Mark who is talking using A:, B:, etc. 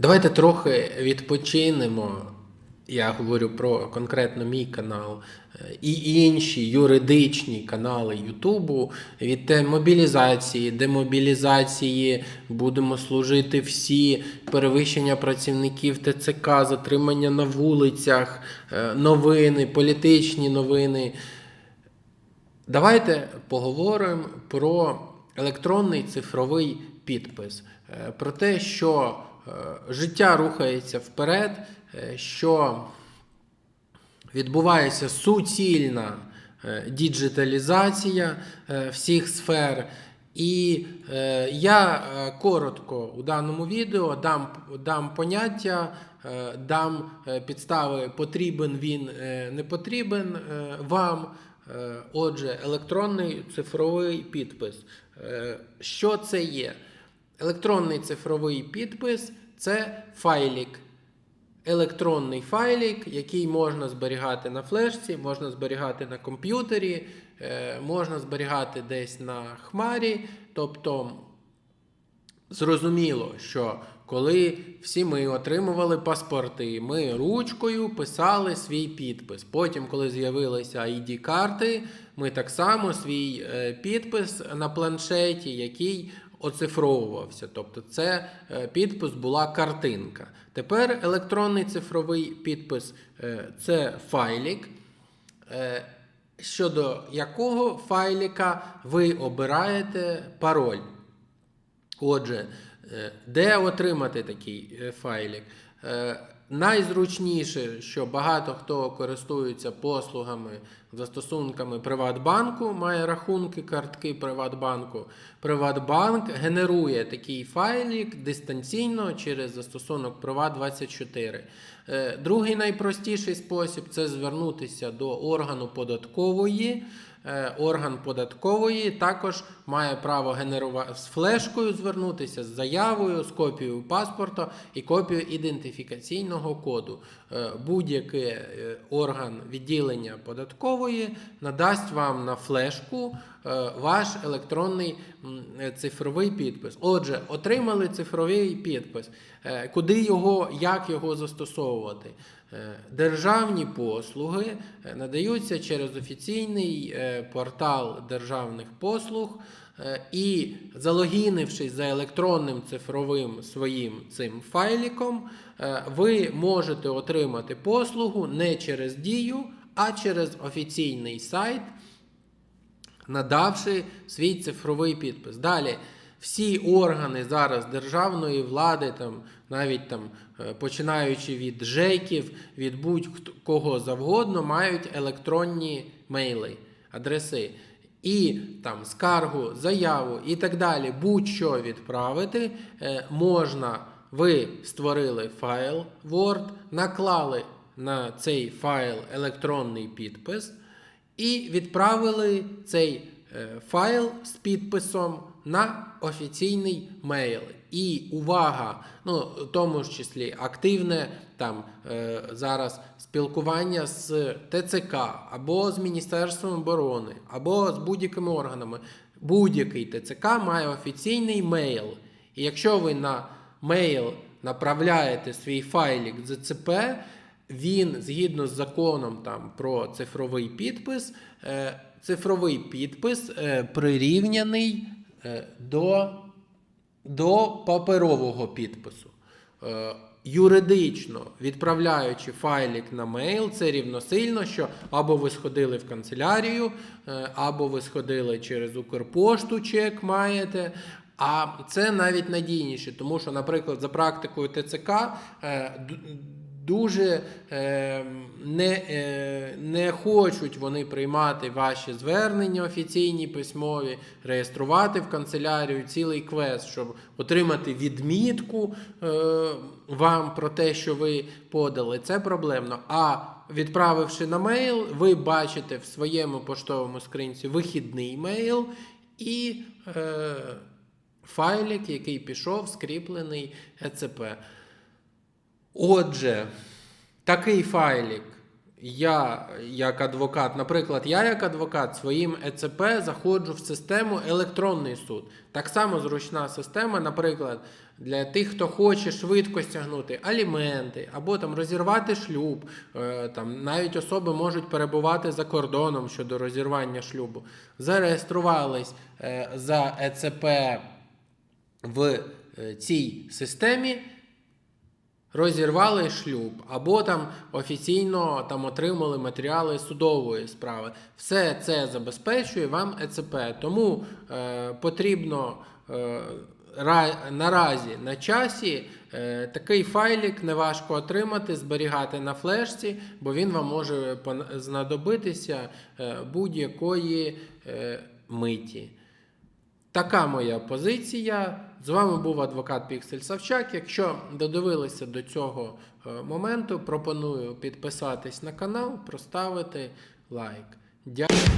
A: Давайте трохи відпочинемо. Я говорю про конкретно мій канал е, і інші юридичні канали Ютубу від мобілізації, демобілізації, будемо служити всі, перевищення працівників ТЦК, затримання на вулицях, е, новини, політичні новини. Давайте поговоримо про електронний цифровий підпис, Е, про те, що життя рухається вперед, е, що відбувається суцільна е, діджиталізація е, всіх сфер. І е, я е, коротко у даному відео дам, дам поняття, е, дам е, підстави, потрібен він, е, не потрібен е, вам. Е, Отже, електронний цифровий підпис. Е, Що це є? Електронний цифровий підпис це файлік. Електронний файлік, який можна зберігати на флешці, можна зберігати на комп'ютері, е, можна зберігати десь на хмарі. Тобто, зрозуміло, що коли всі ми отримували паспорти, ми ручкою писали свій підпис. Потім, коли з'явилися ID-карти, ми так само свій е, підпис на планшеті, який оцифровувався. Тобто, це е, підпис була картинка. Тепер електронний цифровий підпис е, це файлік. е, Щодо якого файліка ви обираєте пароль. Отже, де отримати такий файлік? Найзручніше, що багато хто користується послугами, застосунками Приватбанку, має рахунки, картки Приватбанку. Приватбанк генерує такий файлік дистанційно через застосунок Приват24. Е, Другий найпростіший спосіб це звернутися до органу податкової. Е, Орган податкової також має право генерувати з флешкою звернутися з заявою, з копією паспорта і копією ідентифікаційного коду. Е, Будь-який е, орган відділення податкової надасть вам на флешку ваш електронний цифровий підпис. Отже, отримали цифровий підпис. Е, Куди його, як його застосовувати? Е, Державні послуги е, надаються через офіційний портал державних послуг. І залогінившись за електронним цифровим своїм цим файліком, ви можете отримати послугу не через дію, а через офіційний сайт надавши свій цифровий підпис. Далі всі органи зараз державної влади, там навіть там е, починаючи від ЖЕКів, від будь-кого завгодно, мають електронні мейли, адреси. І там скаргу, заяву і так далі, будь-що відправити е, можна. Ви створили файл Word, наклали на цей файл електронний підпис і відправили цей е, файл з підписом на офіційний мейл. І увага, ну, тому ж числі активне там е, зараз спілкування з ТЦК або з Міністерством оборони, або з будь-якими органами. Будь-який ТЦК має офіційний мейл. І якщо ви на мейл направляєте свій файлік ЗЦП, він згідно з законом там про цифровий підпис, е, цифровий підпис е, прирівняний до, до паперового підпису. Е, Юридично відправляючи файлік на мейл, це рівносильно, що або ви сходили в канцелярію, е, або ви сходили через Укрпошту, чек маєте. А це навіть надійніше, тому що, наприклад, за практикою ТЦК е, дуже е, не, е, не хочуть вони приймати ваші звернення офіційні письмові, реєструвати в канцелярію цілий квест, щоб отримати відмітку е, вам про те, що ви подали. Це проблемно. А відправивши на мейл, ви бачите в своєму поштовому скринці вихідний мейл і. Е, Файлік, який пішов, скріплений ЕЦП. Отже, такий файлік я як адвокат, наприклад, я як адвокат своїм ЕЦП заходжу в систему електронний суд. Так само зручна система, наприклад, для тих, хто хоче швидко стягнути аліменти або там розірвати шлюб. Е, Там навіть особи можуть перебувати за кордоном щодо розірвання шлюбу. Зареєструвались е, за ЕЦП в е, цій системі розірвали шлюб, або там офіційно там отримали матеріали судової справи. Все це забезпечує вам ЕЦП. Тому е, потрібно е, ра, наразі на часі е, такий файлик неважко отримати, зберігати на флешці, бо він вам може знадобитися е, будь-якої е, миті. Така моя позиція. З вами був адвокат Піксель Савчак. Якщо додивилися до цього е, моменту, пропоную підписатись на канал, проставити лайк. Дякую.